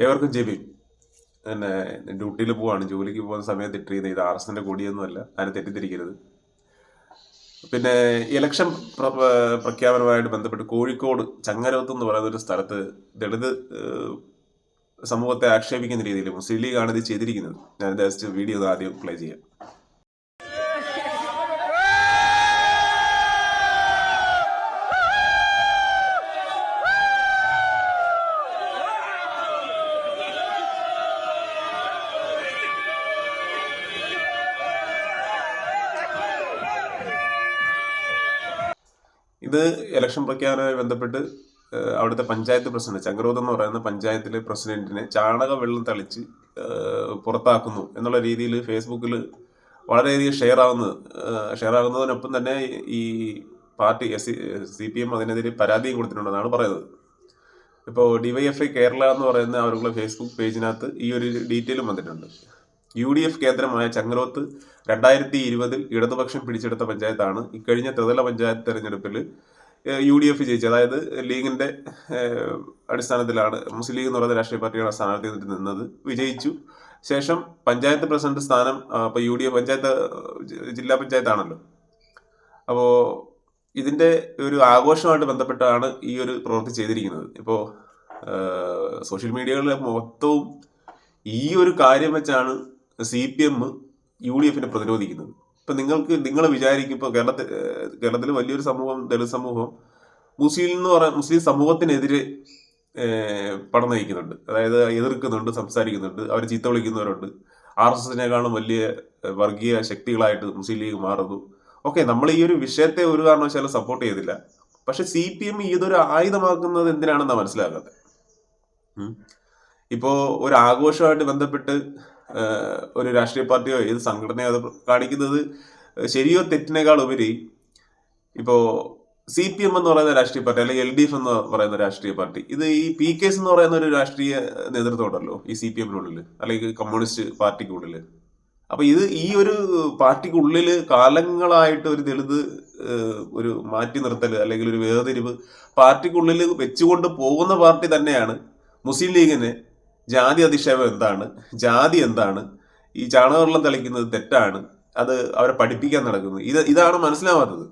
ഏവർക്കും ജെബി. പിന്നെ ഡ്യൂട്ടിയിൽ പോവാണ്. ജോലിക്ക് പോകുന്ന സമയത്ത് ഇട്ട് ചെയ്യുന്നത് ഇത് ആർ എസ് എന്റെ കൊടിയൊന്നുമല്ല. ആരും തെറ്റിദ്ധരിക്കരുത്. പിന്നെ ഇലക്ഷൻ പ്ര- പ്ര- പ്രഖ്യാപനവുമായിട്ട് ബന്ധപ്പെട്ട് കോഴിക്കോട് ചങ്ങരവത്ത് എന്ന് പറയുന്ന ഒരു സ്ഥലത്ത് ദളിത് സമൂഹത്തെ ആക്ഷേപിക്കുന്ന രീതിയിൽ മുസ്ലിം ലീഗാണ് ഇത് ചെയ്തിരിക്കുന്നത്. ഞാൻ ജസ്റ്റ് വീഡിയോ ആദ്യം പ്ലേ ചെയ്യാം. ഇത് ഇലക്ഷൻ പ്രഖ്യാപനവുമായി ബന്ധപ്പെട്ട് അവിടുത്തെ പഞ്ചായത്ത് പ്രസിഡന്റ് ചങ്കരോത്ത് എന്ന് പറയുന്ന പഞ്ചായത്തിലെ പ്രസിഡന്റിനെ ചാണക വെള്ളം തളിച്ച് പുറത്താക്കുന്നു എന്നുള്ള രീതിയിൽ ഫേസ്ബുക്കിൽ വളരെയധികം ഷെയർ ആവുന്നത് ഷെയർ ആകുന്നതിനൊപ്പം തന്നെ ഈ party S C P M അതിനെതിരെ പരാതിയും കൊടുത്തിട്ടുണ്ടെന്നാണ് പറയുന്നത്. ഇപ്പോൾ ഡിവൈഎഫ്ഐ കേരള എന്ന് പറയുന്ന അവരുടെ ഫേസ്ബുക്ക് പേജിനകത്ത് ഈ ഒരു ഡീറ്റെയിലും വന്നിട്ടുണ്ട്. യു ഡി എഫ് കേന്ദ്രമായ ചങ്ങരോത്ത് രണ്ടായിരത്തി ഇരുപതിൽ ഇടതുപക്ഷം പിടിച്ചെടുത്ത പഞ്ചായത്താണ്. ഇക്കഴിഞ്ഞ ത്രിതല പഞ്ചായത്ത് തെരഞ്ഞെടുപ്പിൽ യു ഡി എഫ് ജയിച്ചത്. അതായത് ലീഗിന്റെ അടിസ്ഥാനത്തിലാണ് മുസ്ലിം ലീഗ് എന്ന് പറയുന്ന രാഷ്ട്രീയ പാർട്ടിയുടെ സ്ഥാനാർത്ഥി നിന്നത്. വിജയിച്ചു. ശേഷം പഞ്ചായത്ത് പ്രസിഡന്റ് സ്ഥാനം അപ്പോൾ യു ഡി എഫ് പഞ്ചായത്ത് ജില്ലാ പഞ്ചായത്താണല്ലോ. അപ്പോൾ ഇതിന്റെ ഒരു ആഘോഷമായിട്ട് ബന്ധപ്പെട്ടാണ് ഈ ഒരു പ്രവൃത്തി ചെയ്തിരിക്കുന്നത്. ഇപ്പോ സോഷ്യൽ മീഡിയകളിലെ മൊത്തവും ഈ ഒരു കാര്യം വെച്ചാണ് C P M U D എഫിനെ പ്രതിരോധിക്കുന്നത് ഇപ്പൊ നിങ്ങൾക്ക് നിങ്ങൾ വിചാരിക്കും ഇപ്പോൾ കേരളത്തിൽ കേരളത്തിൽ വലിയൊരു സമൂഹം ദളിത് സമൂഹം മുസ്ലിം എന്ന് പറയുന്ന മുസ്ലിം സമൂഹത്തിനെതിരെ പടം നയിക്കുന്നുണ്ട്. അതായത് എതിർക്കുന്നുണ്ട് സംസാരിക്കുന്നുണ്ട് അവർ ചീത്ത വിളിക്കുന്നവരുണ്ട്. ആർ എസ് എസിനേക്കാളും വലിയ വർഗീയ ശക്തികളായിട്ട് മുസ്ലിം ലീഗ് മാറുന്നു. ഓക്കെ നമ്മൾ ഈ ഒരു വിഷയത്തെ ഒരു കാരണവശാലും സപ്പോർട്ട് ചെയ്തില്ല. പക്ഷെ സി പി എം ഇതൊരു ആയുധമാക്കുന്നത് എന്തിനാണെന്നാണ് മനസ്സിലാക്കാത്തത് ഇപ്പോൾ ഇപ്പോ ഒരു ആഘോഷമായിട്ട് ബന്ധപ്പെട്ട് ഒരു രാഷ്ട്രീയ പാർട്ടിയോ ഏത് സംഘടനയോ അത് കാണിക്കുന്നത് ശരിയോ തെറ്റിനേക്കാൾ ഉപരി ഇപ്പോ സി പി എം എന്ന് പറയുന്ന രാഷ്ട്രീയ പാർട്ടി അല്ലെങ്കിൽ എൽ ഡി എഫ് എന്ന് പറയുന്ന രാഷ്ട്രീയ പാർട്ടി ഇത് ഈ പി കെ എസ് എന്ന് പറയുന്ന ഒരു രാഷ്ട്രീയ നേതൃത്വം ഉണ്ടല്ലോ ഈ സി പി എമ്മിനുള്ളിൽ അല്ലെങ്കിൽ കമ്മ്യൂണിസ്റ്റ് പാർട്ടിക്കുള്ളിൽ അപ്പൊ ഇത് ഈ ഒരു പാർട്ടിക്കുള്ളിൽ കാലങ്ങളായിട്ട് ഒരു ദളിത് ഒരു മാറ്റി നിർത്തൽ അല്ലെങ്കിൽ ഒരു വേർതിരിവ് പാർട്ടിക്കുള്ളിൽ വെച്ചുകൊണ്ട് പോകുന്ന പാർട്ടി തന്നെയാണ് മുസ്ലിം ലീഗിന് ജാതി അധിക്ഷേപം എന്താണ്? ജാതി എന്താണ്? ഈ ചാണകവെള്ളം തെളിക്കുന്നത് തെറ്റാണ്. അത് അവരെ പഠിപ്പിക്കാൻ നടക്കുന്നത് ഇത് ഇതാണ് മനസ്സിലാവാത്തത്.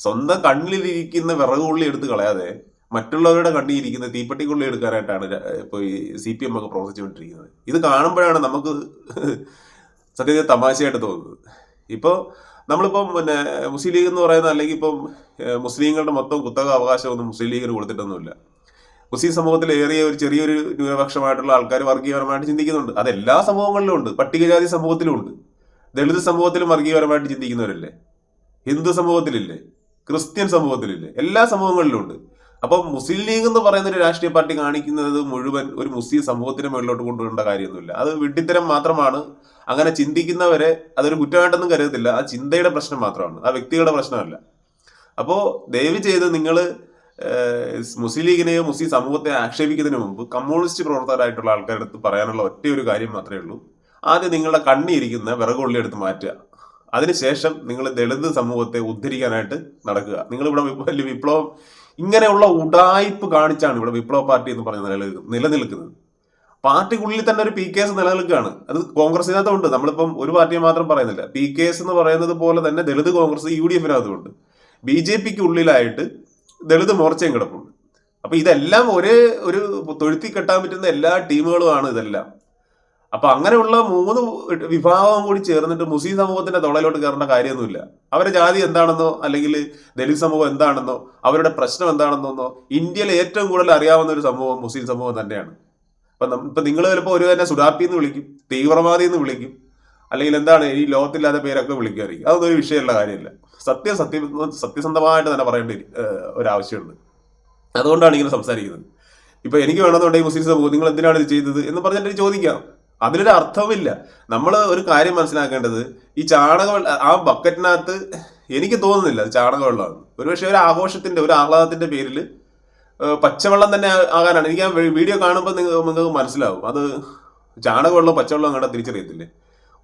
സ്വന്തം കണ്ണിലിരിക്കുന്ന വിറകുള്ളി എടുത്ത് കളയാതെ മറ്റുള്ളവരുടെ കണ്ണിയിരിക്കുന്ന തീപ്പെട്ടിക്കുള്ളി എടുക്കാനായിട്ടാണ് ഇപ്പോൾ ഈ സി പി എം ഒക്കെ പ്രവർത്തിച്ചുകൊണ്ടിരിക്കുന്നത്. ഇത് കാണുമ്പോഴാണ് നമുക്ക് സത്യത്തിൽ തമാശയായിട്ട് തോന്നുന്നത്. ഇപ്പോൾ നമ്മളിപ്പം പിന്നെ മുസ്ലിം ലീഗ് എന്ന് പറയുന്ന അല്ലെങ്കിൽ ഇപ്പം മുസ്ലിങ്ങളുടെ മൊത്തം കുത്തക അവകാശമൊന്നും മുസ്ലിം ലീഗിന് കൊടുത്തിട്ടൊന്നുമില്ല. മുസ്ലിം സമൂഹത്തിൽ ഏറിയ ഒരു ചെറിയൊരു ന്യൂനപക്ഷമായിട്ടുള്ള ആൾക്കാർ വർഗീയപരമായിട്ട് ചിന്തിക്കുന്നുണ്ട്. അത് എല്ലാ സമൂഹങ്ങളിലും ഉണ്ട്. പട്ടികജാതി സമൂഹത്തിലും ഉണ്ട്. ദളിത് സമൂഹത്തിലും വർഗീയപരമായിട്ട് ചിന്തിക്കുന്നവരല്ലേ? ഹിന്ദു സമൂഹത്തിലില്ലേ? ക്രിസ്ത്യൻ സമൂഹത്തിലില്ലേ? എല്ലാ സമൂഹങ്ങളിലും ഉണ്ട്. അപ്പം മുസ്ലിം ലീഗ് എന്ന് പറയുന്ന ഒരു രാഷ്ട്രീയ പാർട്ടി കാണിക്കുന്നത് മുഴുവൻ ഒരു മുസ്ലിം സമൂഹത്തിന് മുകളിലോട്ട് കൊണ്ടുവരേണ്ട കാര്യമൊന്നുമില്ല. അത് വിഡ്ഢിത്തരം മാത്രമാണ്. അങ്ങനെ ചിന്തിക്കുന്നവരെ അതൊരു കുറ്റമായിട്ടൊന്നും കരുതത്തില്ല. ആ ചിന്തയുടെ പ്രശ്നം മാത്രമാണ്. ആ വ്യക്തികളുടെ പ്രശ്നമല്ല. അപ്പോൾ ദയവ് ചെയ്ത് നിങ്ങൾ മുസ്ലിം ലീഗിനെയോ മുസ്ലിം സമൂഹത്തെ ആക്ഷേപിക്കുന്നതിന് മുമ്പ് കമ്മ്യൂണിസ്റ്റ് പ്രവർത്തകരായിട്ടുള്ള ആൾക്കാരുടെ അടുത്ത് പറയാനുള്ള ഒറ്റ ഒരു കാര്യം മാത്രമേ ഉള്ളൂ. ആദ്യം നിങ്ങളുടെ കണ്ണിയിരിക്കുന്ന വിറകുള്ളി എടുത്ത് മാറ്റുക. അതിനുശേഷം നിങ്ങൾ ദളിത് സമൂഹത്തെ ഉദ്ധരിക്കാനായിട്ട് നടക്കുക. നിങ്ങൾ ഇവിടെ വലിയ വിപ്ലവം ഇങ്ങനെയുള്ള ഉടായ്പ് കാണിച്ചാണ് ഇവിടെ വിപ്ലവ പാർട്ടി എന്ന് പറഞ്ഞ് നിലനിൽക്കുന്നത് നിലനിൽക്കുന്നത്. പാർട്ടിക്കുള്ളിൽ തന്നെ ഒരു പി കെ എസ് നിലനിൽക്കുകയാണ്. അത് കോൺഗ്രസിനകത്തുണ്ട് നമ്മളിപ്പം ഒരു പാർട്ടിയെ മാത്രം പറയുന്നില്ല. പി കെ എസ് എന്ന് പറയുന്നത് പോലെ തന്നെ ദളിത് കോൺഗ്രസ് യു ഡി എഫിനകത്തുണ്ട് ബി ജെ പിക്ക് ഉള്ളിലായിട്ട് ദളിത് മോർച്ചയും കിടപ്പുണ്ട് അപ്പൊ ഇതെല്ലാം ഒരേ ഒരു തൊഴുത്തി കെട്ടാൻ പറ്റുന്ന എല്ലാ ടീമുകളുമാണ് ഇതെല്ലാം. അപ്പൊ അങ്ങനെയുള്ള മൂന്ന് വിഭാഗവും കൂടി ചേർന്നിട്ട് മുസ്ലിം സമൂഹത്തിന്റെ തൊളയിലോട്ട് കയറേണ്ട കാര്യമൊന്നുമില്ല. അവരുടെ ജാതി എന്താണെന്നോ അല്ലെങ്കിൽ ദലിത് സമൂഹം എന്താണെന്നോ അവരുടെ പ്രശ്നം എന്താണെന്നോ ഇന്ത്യയിൽ ഏറ്റവും കൂടുതൽ അറിയാവുന്ന ഒരു സമൂഹം മുസ്ലിം സമൂഹം തന്നെയാണ്. അപ്പൊ ഇപ്പൊ നിങ്ങൾ ചിലപ്പോൾ ഒരു തന്നെ സുഡാപ്പി എന്ന് വിളിക്കും തീവ്രവാദി എന്ന് വിളിക്കും അല്ലെങ്കിൽ എന്താണ് ഈ ലോകത്തില്ലാത്ത പേരൊക്കെ വിളിക്കുമായിരിക്കും അതൊന്നും ഒരു വിഷയമുള്ള കാര്യമില്ല. സത്യം സത്യം സത്യസന്ധമായിട്ട് തന്നെ പറയേണ്ട ഒരാവശ്യമുണ്ട്. അതുകൊണ്ടാണ് ഇങ്ങനെ സംസാരിക്കുന്നത്. ഇപ്പൊ എനിക്ക് വേണമെന്നുണ്ടെങ്കിൽ മുസ്ലിം സമൂഹം നിങ്ങൾ എന്തിനാണ് ഇത് ചെയ്തത് എന്ന് പറഞ്ഞിട്ട് ചോദിക്കാം. അതിനൊരു അർത്ഥമില്ല നമ്മൾ ഒരു കാര്യം മനസ്സിലാക്കേണ്ടത് ഈ ചാണക ആ ബക്കറ്റിനകത്ത് എനിക്ക് തോന്നുന്നില്ല അത് ചാണകവെള്ളമാണ്. ഒരുപക്ഷെ ഒരു ആഘോഷത്തിന്റെ ഒരു ആഹ്ലാദത്തിന്റെ പേരിൽ പച്ചവെള്ളം തന്നെ ആകാനാണ്. എനിക്ക് ആ വീഡിയോ കാണുമ്പോൾ നിങ്ങൾ നിങ്ങൾക്ക് മനസ്സിലാവും. അത് ചാണകവെള്ളം പച്ചവെള്ളം കണ്ടാൽ തിരിച്ചറിയത്തില്ലേ?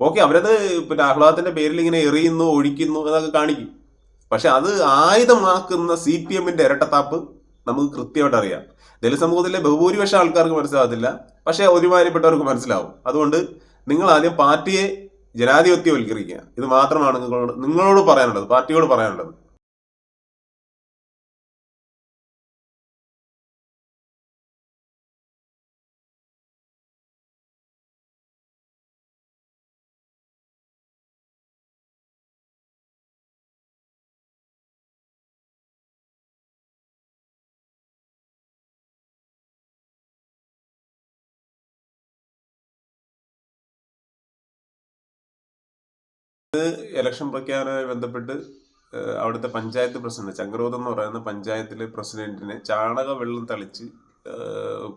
ഓക്കെ അവരത് പിന്നെ ആഹ്ലാദത്തിന്റെ പേരിൽ ഇങ്ങനെ എറിയുന്നു ഒഴിക്കുന്നു എന്നൊക്കെ കാണിക്കും. പക്ഷെ അത് ആയുധമാക്കുന്ന സി പി എമ്മിന്റെ ഇരട്ടത്താപ്പ് നമുക്ക് കൃത്യമായിട്ട് അറിയാം. ദളിത് സമൂഹത്തിലെ ബഹുഭൂരിപക്ഷം ആൾക്കാർക്ക് മനസ്സിലാകത്തില്ല. പക്ഷെ ഒരുമാതിരിപ്പെട്ടവർക്ക് മനസ്സിലാവും. അതുകൊണ്ട് നിങ്ങൾ ആദ്യം പാർട്ടിയെ ജനാധിപത്യവൽക്കരിക്കുക. ഇത് മാത്രമാണ് നിങ്ങളോട് നിങ്ങളോട് പറയാനുള്ളത് പാർട്ടിയോട് പറയാനുള്ളത്. ഇലക്ഷൻ പ്രഖ്യാപനവുമായി ബന്ധപ്പെട്ട് അവിടുത്തെ പഞ്ചായത്ത് പ്രസിഡന്റ് ചങ്ക്രോത്ത് എന്ന് പറയുന്ന പഞ്ചായത്തിലെ പ്രസിഡന്റിനെ ചാണക വെള്ളം തളിച്ച്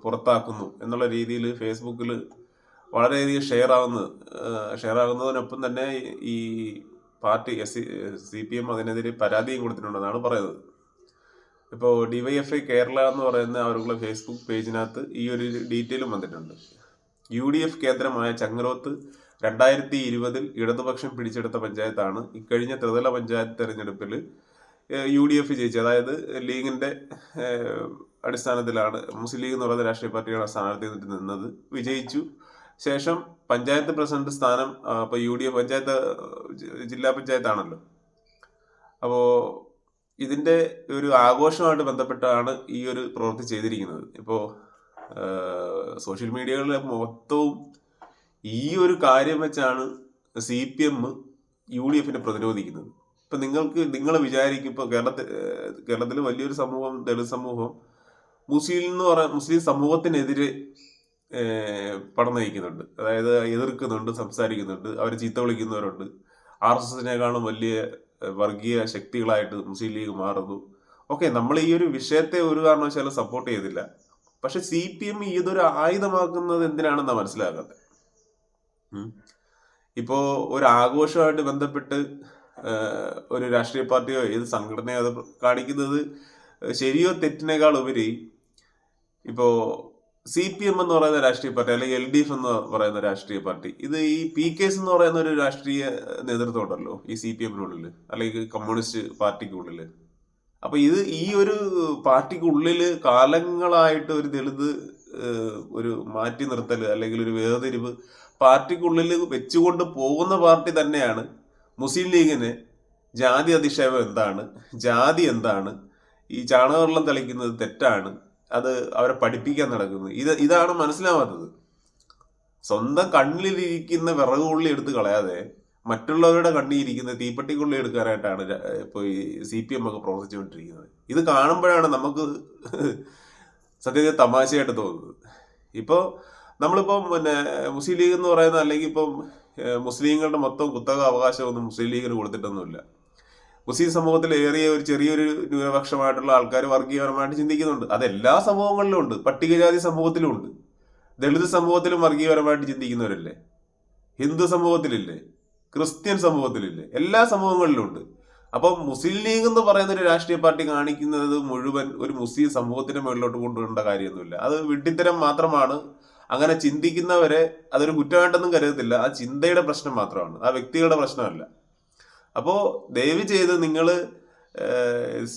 പുറത്താക്കുന്നു എന്നുള്ള രീതിയിൽ ഫേസ്ബുക്കിൽ വളരെയധികം ഷെയർ ആവുന്നത് ഷെയർ ആകുന്നതിനൊപ്പം തന്നെ ഈ party S C P M അതിനെതിരെ പരാതിയും കൊടുത്തിട്ടുണ്ടെന്നാണ് പറയുന്നത്. ഇപ്പോൾ ഡിവൈഎഫ്ഐ കേരള എന്ന് പറയുന്ന അവരുടെ ഫേസ്ബുക്ക് പേജിനകത്ത് ഈ ഒരു ഡീറ്റെയിലും വന്നിട്ടുണ്ട്. യു ഡി എഫ് കേന്ദ്രമായ ചങ്ങരോത്ത് രണ്ടായിരത്തി ഇരുപതിൽ ഇടതുപക്ഷം പിടിച്ചെടുത്ത പഞ്ചായത്താണ്. ഇക്കഴിഞ്ഞ ത്രിതല പഞ്ചായത്ത് തെരഞ്ഞെടുപ്പിൽ യു ഡി എഫ് ജയിച്ചത്. അതായത് ലീഗിന്റെ ഏഹ്, അടിസ്ഥാനത്തിലാണ് മുസ്ലിം ലീഗ് എന്ന് പറയുന്ന രാഷ്ട്രീയ പാർട്ടിയാണ് ആ സ്ഥാനാർത്ഥി നിന്നത്. വിജയിച്ചു. ശേഷം പഞ്ചായത്ത് പ്രസിഡന്റ് സ്ഥാനം ഇപ്പോൾ ഇപ്പൊ യു ഡി എഫ് പഞ്ചായത്ത് ജില്ലാ പഞ്ചായത്താണല്ലോ. അപ്പോൾ ഇതിന്റെ ഒരു ആഘോഷമായിട്ട് ബന്ധപ്പെട്ടാണ് ഈ ഒരു പ്രവൃത്തി ചെയ്തിരിക്കുന്നത്. ഇപ്പോൾ സോഷ്യൽ മീഡിയകളിലെ മൊത്തവും ഈ ഒരു കാര്യം വെച്ചാണ് C P M U D എഫിനെ പ്രതിരോധിക്കുന്നത്. ഇപ്പൊ നിങ്ങൾക്ക് നിങ്ങൾ വിചാരിക്കും ഇപ്പൊ കേരളത്തിൽ കേരളത്തിൽ വലിയൊരു സമൂഹം ദളിത് സമൂഹം മുസ്ലിം എന്ന് പറയാൻ മുസ്ലിം സമൂഹത്തിനെതിരെ പടം നയിക്കുന്നുണ്ട്. അതായത് എതിർക്കുന്നുണ്ട് സംസാരിക്കുന്നുണ്ട് അവരെ ചീത്ത വിളിക്കുന്നവരുണ്ട്. ആർ എസ് എസിനേക്കാളും വലിയ വർഗീയ ശക്തികളായിട്ട് മുസ്ലിം ലീഗ് മാറുന്നു. ഓക്കെ നമ്മൾ ഈ ഒരു വിഷയത്തെ ഒരു കാരണവശാലും സപ്പോർട്ട് ചെയ്തില്ല. പക്ഷെ സി പി എം ഇതൊരു ആയുധമാക്കുന്നത് എന്തിനാണെന്നാണ് മനസ്സിലാകാത്തത് ഇപ്പോ ഒരു ആഘോഷമായിട്ട് ബന്ധപ്പെട്ട് ഒരു രാഷ്ട്രീയ പാർട്ടിയോ ഏത് സംഘടനയോ അത് കാണിക്കുന്നത് ശരിയോ തെറ്റിനേക്കാൾ ഉപരി ഇപ്പോ സി പി എം എന്ന് പറയുന്ന രാഷ്ട്രീയ പാർട്ടി അല്ലെങ്കിൽ എൽ ഡി എഫ് എന്ന് പറയുന്ന രാഷ്ട്രീയ പാർട്ടി ഇത് ഈ പി കെ എസ് എന്ന് പറയുന്ന ഒരു രാഷ്ട്രീയ നേതൃത്വം ഉണ്ടല്ലോ ഈ സി പി എമ്മിനുള്ളിൽ അല്ലെങ്കിൽ കമ്മ്യൂണിസ്റ്റ് പാർട്ടിക്കുള്ളിൽ അപ്പൊ ഇത് ഈ ഒരു പാർട്ടിക്കുള്ളിൽ കാലങ്ങളായിട്ട് ഒരു ദളിത് ഒരു മാറ്റി നിർത്തൽ അല്ലെങ്കിൽ ഒരു വേർതിരിവ് പാർട്ടിക്കുള്ളിൽ വെച്ചുകൊണ്ട് പോകുന്ന പാർട്ടി തന്നെയാണ്. മുസ്ലിം ലീഗിന് ജാതി അധിക്ഷേപം എന്താണ്? ജാതി എന്താണ്? ഈ ചാണകവെള്ളം തളിക്കുന്നത് തെറ്റാണ്. അത് അവരെ പഠിപ്പിക്കാൻ നടക്കുന്നത് ഇത് ഇതാണ് മനസ്സിലാവാത്തത്. സ്വന്തം കണ്ണിലിരിക്കുന്ന വിറക് ഉള്ളി എടുത്ത് കളയാതെ മറ്റുള്ളവരുടെ കണ്ണിയിരിക്കുന്ന തീപ്പെട്ടിക്കുള്ളി എടുക്കാനായിട്ടാണ് ഇപ്പോൾ ഈ സി പി എം ഒക്കെ പ്രവർത്തിച്ചുകൊണ്ടിരിക്കുന്നത്. ഇത് കാണുമ്പോഴാണ് നമുക്ക് സത്യത്തിൽ തമാശയായിട്ട് തോന്നുന്നത്. ഇപ്പോൾ നമ്മളിപ്പം പിന്നെ മുസ്ലിം ലീഗ് എന്ന് പറയുന്ന അല്ലെങ്കിൽ ഇപ്പം മുസ്ലിങ്ങളുടെ മൊത്തം കുത്തക അവകാശമൊന്നും മുസ്ലിം ലീഗിന് കൊടുത്തിട്ടൊന്നുമില്ല. മുസ്ലിം സമൂഹത്തിൽ ഏറിയ ഒരു ചെറിയൊരു ന്യൂനപക്ഷമായിട്ടുള്ള ആൾക്കാർ വർഗീയപരമായിട്ട് ചിന്തിക്കുന്നുണ്ട്. അത് എല്ലാ സമൂഹങ്ങളിലും ഉണ്ട്. പട്ടികജാതി സമൂഹത്തിലും ഉണ്ട്. ദളിത് സമൂഹത്തിലും വർഗീയപരമായിട്ട് ചിന്തിക്കുന്നവരല്ലേ? ഹിന്ദു സമൂഹത്തിലില്ലേ? ക്രിസ്ത്യൻ സമൂഹത്തിലില്ലേ? എല്ലാ സമൂഹങ്ങളിലും ഉണ്ട്. അപ്പം മുസ്ലിം ലീഗ് എന്ന് പറയുന്ന ഒരു രാഷ്ട്രീയ പാർട്ടി കാണിക്കുന്നത് മുഴുവൻ ഒരു മുസ്ലിം സമൂഹത്തിന്റെ മുകളിലോട്ട് കൊണ്ടുവരേണ്ട കാര്യമൊന്നുമില്ല. അത് വിഡ്ഢിത്തരം മാത്രമാണ് അങ്ങനെ ചിന്തിക്കുന്നവരെ അതൊരു കുറ്റമായിട്ടൊന്നും കരുതത്തില്ല. ആ ചിന്തയുടെ പ്രശ്നം മാത്രമാണ്. ആ വ്യക്തികളുടെ പ്രശ്നമല്ല. അപ്പോൾ ദയവ് ചെയ്ത് നിങ്ങൾ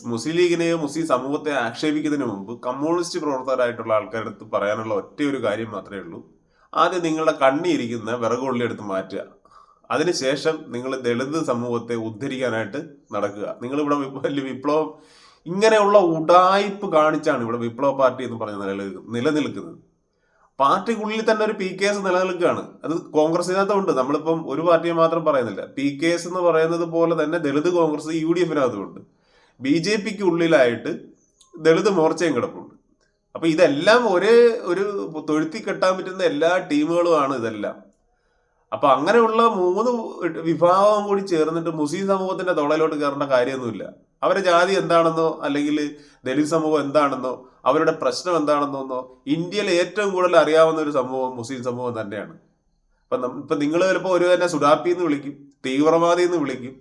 മുസ്ലിം ലീഗിനെയോ മുസ്ലിം സമൂഹത്തെ ആക്ഷേപിക്കുന്നതിന് മുമ്പ് കമ്മ്യൂണിസ്റ്റ് പ്രവർത്തകരായിട്ടുള്ള ആൾക്കാരുടെ അടുത്ത് പറയാനുള്ള ഒറ്റ ഒരു കാര്യം മാത്രമേ ഉള്ളൂ. ആദ്യം നിങ്ങളുടെ കണ്ണിയിരിക്കുന്ന വിറകുള്ളി എടുത്ത് മാറ്റുക. അതിനുശേഷം നിങ്ങൾ ദളിത് സമൂഹത്തെ ഉദ്ധരിക്കാനായിട്ട് നടക്കുക. നിങ്ങൾ ഇവിടെ വലിയ വിപ്ലവം ഇങ്ങനെയുള്ള ഉടായ്പ് കാണിച്ചാണ് ഇവിടെ വിപ്ലവ പാർട്ടി എന്ന് പറഞ്ഞ് നിലനിൽക്കുന്നത് നിലനിൽക്കുന്നത്. പാർട്ടിക്കുള്ളിൽ തന്നെ ഒരു പി കെ എസ് നിലനിൽക്കുകയാണ്. അത് കോൺഗ്രസിനകത്തും ഉണ്ട് നമ്മളിപ്പം ഒരു പാർട്ടിയെ മാത്രം പറയുന്നില്ല. പി കെ എസ് എന്ന് പറയുന്നത് പോലെ തന്നെ ദളിത് കോൺഗ്രസ് യു ഡി എഫിനകത്തും ഉണ്ട് ബി ജെ പിക്ക് ഉള്ളിലായിട്ട് ദളിത് മോർച്ചയും കിടപ്പുണ്ട്. അപ്പൊ ഇതെല്ലാം ഒരേ ഒരു തൊഴുത്തി കെട്ടാൻ പറ്റുന്ന എല്ലാ ടീമുകളുമാണ് ഇതെല്ലാം. അപ്പൊ അങ്ങനെയുള്ള മൂന്ന് വിഭാഗവും കൂടി ചേർന്നിട്ട് മുസ്ലിം സമൂഹത്തിന്റെ തൊളയിലോട്ട് കയറേണ്ട കാര്യമൊന്നുമില്ല. അവരുടെ ജാതി എന്താണെന്നോ അല്ലെങ്കിൽ ദലിത് സമൂഹം എന്താണെന്നോ അവരുടെ പ്രശ്നം എന്താണെന്നോ ഇന്ത്യയിൽ ഏറ്റവും കൂടുതൽ അറിയാവുന്ന ഒരു സമൂഹം മുസ്ലിം സമൂഹം തന്നെയാണ്. ഇപ്പൊ ഇപ്പൊ നിങ്ങൾ ചിലപ്പോൾ ഒരു തന്നെ സുഡാപ്പി എന്ന് വിളിക്കും തീവ്രവാദി എന്ന് വിളിക്കും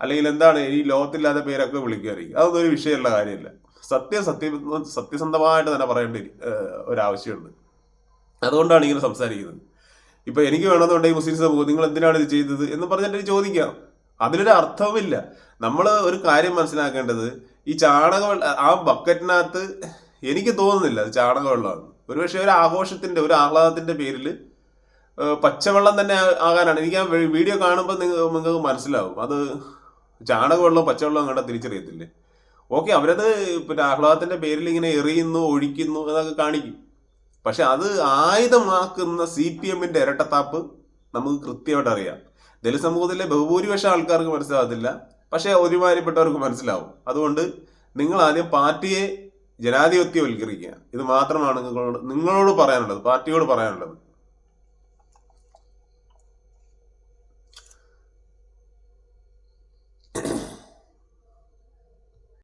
അല്ലെങ്കിൽ എന്താണ് ഈ ലോകത്തില്ലാത്ത പേരൊക്കെ വിളിക്കുമായിരിക്കും അതൊന്നും ഒരു വിഷയമുള്ള കാര്യമില്ല. സത്യം സത്യം സത്യസന്ധമായിട്ട് തന്നെ പറയേണ്ട ഒരാവശ്യമുണ്ട്. അതുകൊണ്ടാണ് ഇങ്ങനെ സംസാരിക്കുന്നത്. ഇപ്പൊ എനിക്ക് വേണമെന്നുണ്ടെങ്കിൽ മുസ്ലിം സമൂഹം നിങ്ങൾ എന്തിനാണ് ഇത് ചെയ്തത് എന്ന് പറഞ്ഞിട്ട് ചോദിക്കാം. അതിനൊരു അർത്ഥവുമില്ല. നമ്മൾ ഒരു കാര്യം മനസ്സിലാക്കേണ്ടത് ഈ ചാണക ആ ബക്കറ്റിനകത്ത് എനിക്ക് തോന്നുന്നില്ല അത് ചാണകവെള്ളമാണ്. ഒരുപക്ഷെ ഒരു ആഘോഷത്തിന്റെ ഒരു ആഹ്ലാദത്തിന്റെ പേരിൽ പച്ചവെള്ളം തന്നെ ആകാനാണ്. എനിക്ക് ആ വീഡിയോ കാണുമ്പോൾ നിങ്ങൾക്ക് മനസ്സിലാവും. അത് ചാണകവെള്ളം പച്ചവെള്ളം കണ്ടാൽ തിരിച്ചറിയത്തില്ലേ? ഓക്കെ അവരത് പിന്നെ ആഹ്ലാദത്തിന്റെ പേരിൽ ഇങ്ങനെ എറിയുന്നു ഒഴിക്കുന്നു എന്നൊക്കെ കാണിക്കും. പക്ഷെ അത് ആയുധമാക്കുന്ന സി പി എമ്മിന്റെ ഇരട്ടത്താപ്പ് നമുക്ക് കൃത്യമായിട്ട് അറിയാം. ദലിത് സമൂഹത്തിലെ ബഹുഭൂരിപക്ഷം ആൾക്കാർക്ക് മനസ്സിലാകത്തില്ല. പക്ഷെ ഒരുമാതിരിപ്പെട്ടവർക്ക് മനസ്സിലാവും. അതുകൊണ്ട് നിങ്ങൾ ആദ്യം പാർട്ടിയെ ജനാധിപത്യവൽക്കരിക്കുക. ഇത് മാത്രമാണ് നിങ്ങളോട് നിങ്ങളോട് പറയാനുള്ളത് പാർട്ടിയോട് പറയാനുള്ളത്.